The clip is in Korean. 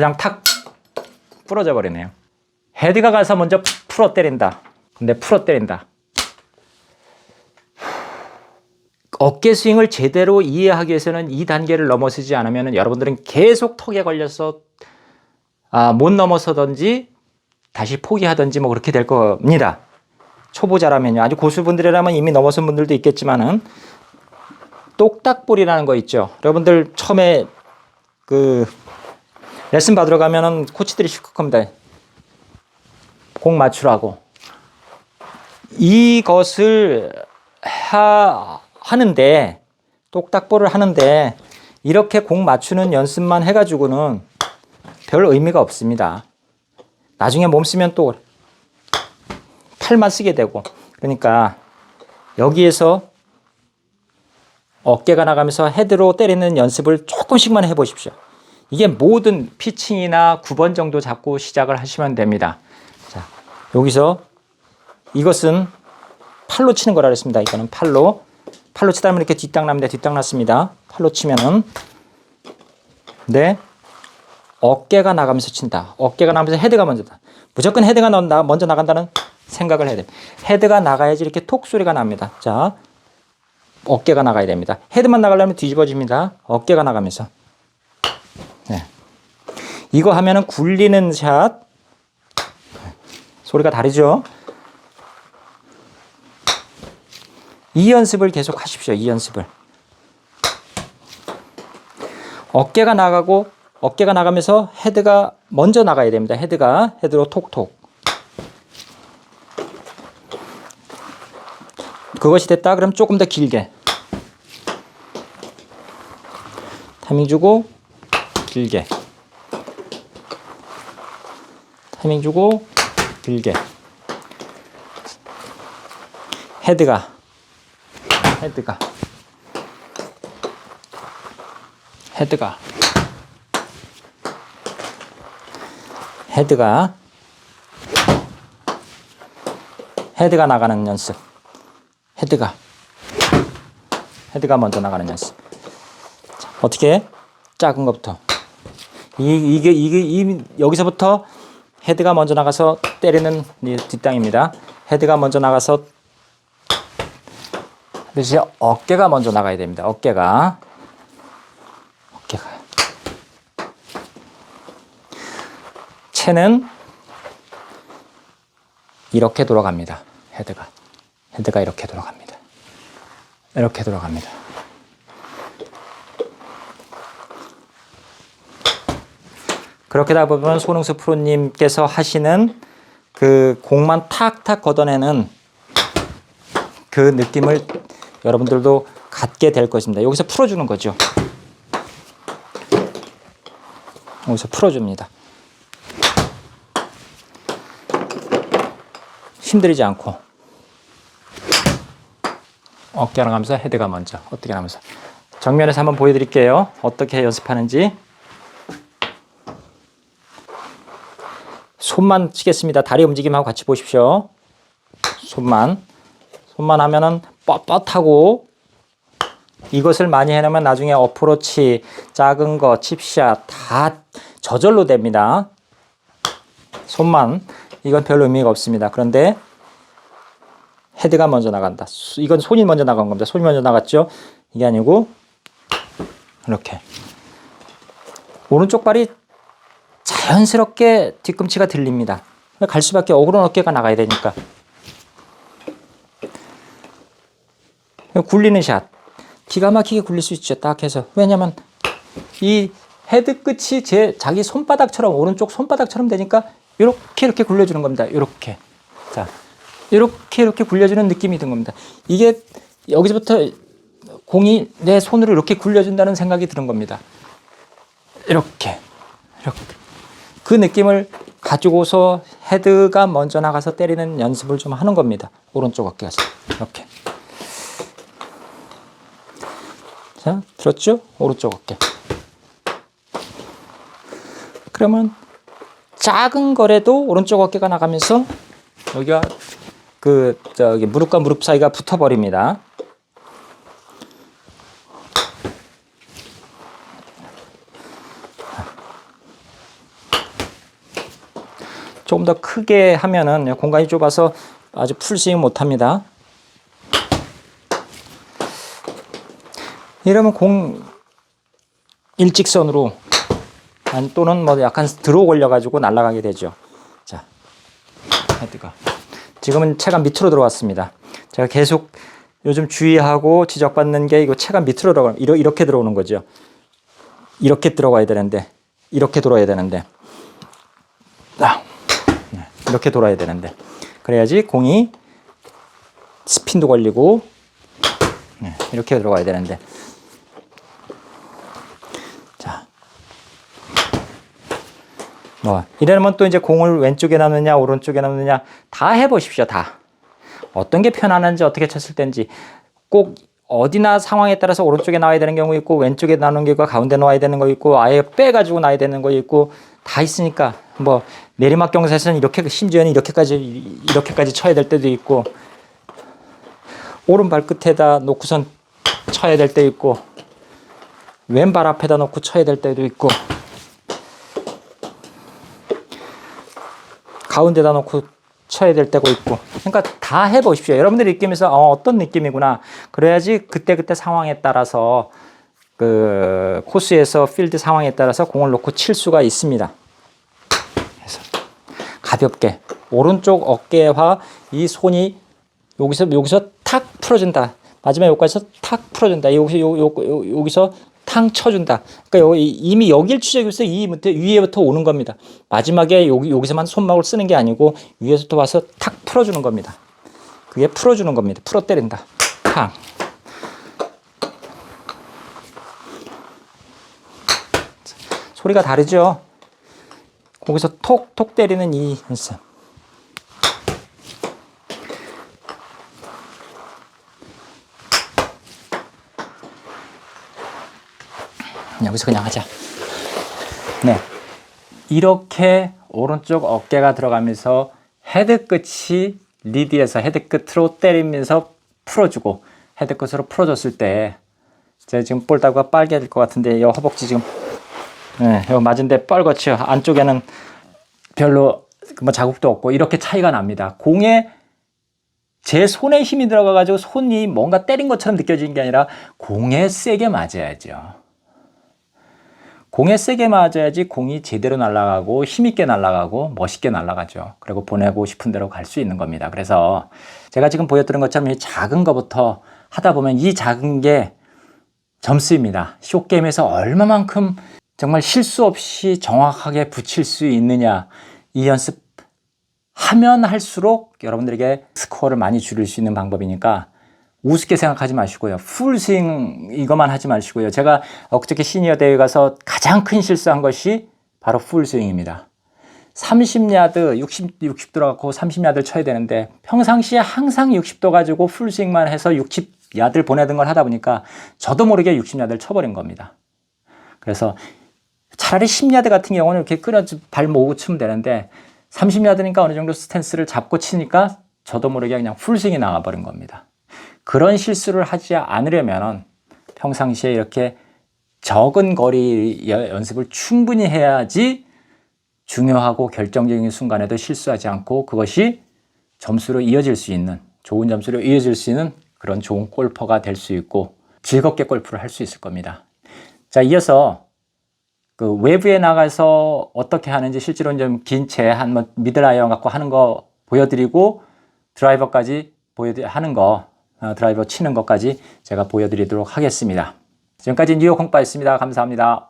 그냥 탁 부러져 버리네요. 헤드가 가서 먼저 풀어 때린다. 근데 풀어 때린다. 어깨 스윙을 제대로 이해하기 위해서는 이 단계를 넘어서지 않으면 여러분들은 계속 턱에 걸려서 아, 못 넘어서든지 다시 포기하든지 뭐 그렇게 될 겁니다. 초보자라면요. 아주 고수분들이라면 이미 넘어선 분들도 있겠지만은 똑딱볼이라는 거 있죠. 여러분들 처음에 그 레슨 받으러 가면은 코치들이 시킬 겁니다. 공 맞추라고. 이것을 하, 하는데 똑딱볼을 하는데 이렇게 공 맞추는 연습만 해가지고는 별 의미가 없습니다. 나중에 몸 쓰면 또 팔만 쓰게 되고 그러니까 여기에서 어깨가 나가면서 헤드로 때리는 연습을 조금씩만 해보십시오. 이게 모든 피칭이나 9번 정도 잡고 시작을 하시면 됩니다. 자, 여기서 이것은 팔로 치는 거라 그랬습니다. 이거는 팔로. 팔로 치다 보면 이렇게 뒷땅 납니다. 뒷땅 났습니다. 팔로 치면은. 네. 어깨가 나가면서 친다. 어깨가 나가면서 헤드가 먼저다. 무조건 헤드가 나온다. 먼저 나간다는 생각을 해야 됩니다. 헤드가 나가야지 이렇게 톡 소리가 납니다. 자, 어깨가 나가야 됩니다. 헤드만 나가려면 뒤집어집니다. 어깨가 나가면서. 네. 이거 하면은 굴리는 샷. 소리가 다르죠? 이 연습을 계속 하십시오. 이 연습을. 어깨가 나가고 어깨가 나가면서 헤드가 먼저 나가야 됩니다. 헤드가 헤드로 톡톡. 그것이 됐다 그럼 조금 더 길게. 타이밍 주고 길게. 타이밍 주고 길게. 헤드가. 헤드가. 헤드가. 헤드가. 헤드가 나가는 연습. 헤드가. 헤드가 먼저 나가는 연습. 자, 어떻게 작은 것부터. 이, 이게 이게 이, 여기서부터 헤드가 먼저 나가서 때리는 이 뒷땅입니다 헤드가 먼저 나가서 그래서 어깨가 먼저 나가야 됩니다 어깨가 어깨가 채는 이렇게 돌아갑니다. 헤드가. 헤드가 이렇게 돌아갑니다. 이렇게 돌아갑니다. 그렇게 다 보면 손흥수 프로님께서 하시는 그 공만 탁탁 걷어내는 그 느낌을 여러분들도 갖게 될 것입니다. 여기서 풀어주는 거죠. 여기서 풀어줍니다. 힘들이지 않고 어깨 나가면서 헤드가 먼저 어떻게 나면서 정면에서 한번 보여드릴게요. 어떻게 연습하는지 손만 치겠습니다. 다리 움직임하고 같이 보십시오. 손만 손만 하면은 뻣뻣하고 이것을 많이 해놓으면 나중에 어프로치 작은 거 칩샷 다 저절로 됩니다. 손만 이건 별 의미가 없습니다. 그런데 헤드가 먼저 나간다. 이건 손이 먼저 나간 겁니다. 손이 먼저 나갔죠. 이게 아니고 이렇게 오른쪽 발이 자연스럽게 뒤꿈치가 들립니다. 갈 수밖에 오른 어깨가 나가야 되니까 굴리는 샷 기가 막히게 굴릴 수 있죠. 딱 해서 왜냐면 이 헤드 끝이 제 자기 손바닥처럼 오른쪽 손바닥처럼 되니까 이렇게 이렇게 굴려주는 겁니다. 이렇게 자 이렇게 이렇게 굴려주는 느낌이 든 겁니다. 이게 여기서부터 공이 내 손으로 이렇게 굴려준다는 생각이 드는 겁니다. 이렇게 이렇게 그 느낌을 가지고서 헤드가 먼저 나가서 때리는 연습을 좀 하는 겁니다. 오른쪽 어깨에서 이렇게 자 들었죠? 오른쪽 어깨 그러면 작은 거래도 오른쪽 어깨가 나가면서 여기가 그 저기 무릎과 무릎 사이가 붙어 버립니다. 조금 더 크게 하면은 공간이 좁아서 아주 풀스윙 못 합니다. 이러면 공 일직선으로 또는 뭐 약간 들어 올려가지고 날아가게 되죠. 자, 헤드가. 지금은 체가 밑으로 들어왔습니다. 제가 계속 요즘 주의하고 지적받는 게 이거 체가 밑으로 들어가 이렇게 들어오는 거죠. 이렇게 들어가야 되는데 이렇게 돌아야 되는데 아, 네, 이렇게 돌아야 되는데. 그래야지 공이 스핀도 걸리고 네, 이렇게 들어가야 되는데. 자. 뭐 이러면 또 이제 공을 왼쪽에 남느냐 오른쪽에 남느냐 다 해보십시오 다. 어떤 게 편안한지 어떻게 쳤을 때인지. 꼭 어디나 상황에 따라서 오른쪽에 나와야 되는 경우 있고 왼쪽에 나오는 경우가 가운데 나와야 되는 거 있고 아예 빼가지고 나야 되는 거 있고 다 있으니까 뭐 내리막 경사에서는 이렇게 심지어는 이렇게까지 이렇게까지 쳐야 될 때도 있고 오른발 끝에다 놓고선 쳐야 될 때 있고 왼발 앞에다 놓고 쳐야 될 때도 있고 가운데다 놓고 쳐야 될 때고 있고. 그러니까 다 해보십시오. 여러분들이 느끼면서 어, 어떤 느낌이구나. 그래야지 그때그때 상황에 따라서 그 코스에서 필드 상황에 따라서 공을 놓고 칠 수가 있습니다 그래서 가볍게 오른쪽 어깨와 이 손이 여기서 여기서 탁 풀어준다 마지막 여기까지서 탁 풀어준다 여기서 요, 요, 요, 여기서 탕 쳐준다. 그러니까 이미 여길 추적해서 이부터 위에부터 오는 겁니다. 마지막에 여기 여기서만 손목을 쓰는 게 아니고 위에서부터 와서 탁 풀어주는 겁니다. 그게 풀어주는 겁니다. 풀어 때린다. 탕. 소리가 다르죠. 거기서 톡톡 때리는 이 연습. 여기서 그냥 하자. 네. 이렇게 오른쪽 어깨가 들어가면서 헤드 끝이 리드에서 헤드 끝으로 때리면서 풀어주고 헤드 끝으로 풀어줬을 때 제가 지금 볼다가 빨개 될것 같은데 이 허벅지 지금 네, 이 맞은데 뻘겋죠. 안쪽에는 별로 뭐 자국도 없고 이렇게 차이가 납니다. 공에 제 손에 힘이 들어가 가지고 손이 뭔가 때린 것처럼 느껴지는 게 아니라 공에 세게 맞아야죠. 공에 세게 맞아야지 공이 제대로 날아가고 힘있게 날아가고 멋있게 날아가죠. 그리고 보내고 싶은 대로 갈 수 있는 겁니다. 그래서 제가 지금 보여드린 것처럼 이 작은 것부터 하다 보면 이 작은 게 점수입니다. 쇼게임에서 얼마만큼 정말 실수 없이 정확하게 붙일 수 있느냐 이 연습 하면 할수록 여러분들에게 스코어를 많이 줄일 수 있는 방법이니까 우습게 생각하지 마시고요. 풀스윙 이것만 하지 마시고요. 제가 엊그저께 시니어 대회 가서 가장 큰 실수한 것이 바로 풀스윙입니다. 30야드, 60, 60 들어가고 30야드를 쳐야 되는데 평상시에 항상 60도 가지고 풀스윙만 해서 60야드를 보내던 걸 하다 보니까 저도 모르게 60야드를 쳐버린 겁니다. 그래서 차라리 10야드 같은 경우는 이렇게 끌어서 발 모으고 치면 되는데 30야드니까 어느 정도 스탠스를 잡고 치니까 저도 모르게 그냥 풀스윙이 나와버린 겁니다. 그런 실수를 하지 않으려면 평상시에 이렇게 적은 거리 연습을 충분히 해야지 중요하고 결정적인 순간에도 실수하지 않고 그것이 점수로 이어질 수 있는 좋은 점수로 이어질 수 있는 그런 좋은 골퍼가 될 수 있고 즐겁게 골프를 할 수 있을 겁니다. 자, 이어서 그 외부에 나가서 어떻게 하는지 실제로 좀 긴채한 미들 아이언 갖고 하는 거 보여드리고 드라이버까지 보여드 하는 거 어, 드라이버 치는 것까지 제가 보여드리도록 하겠습니다. 지금까지 뉴욕 홍빠였습니다. 감사합니다.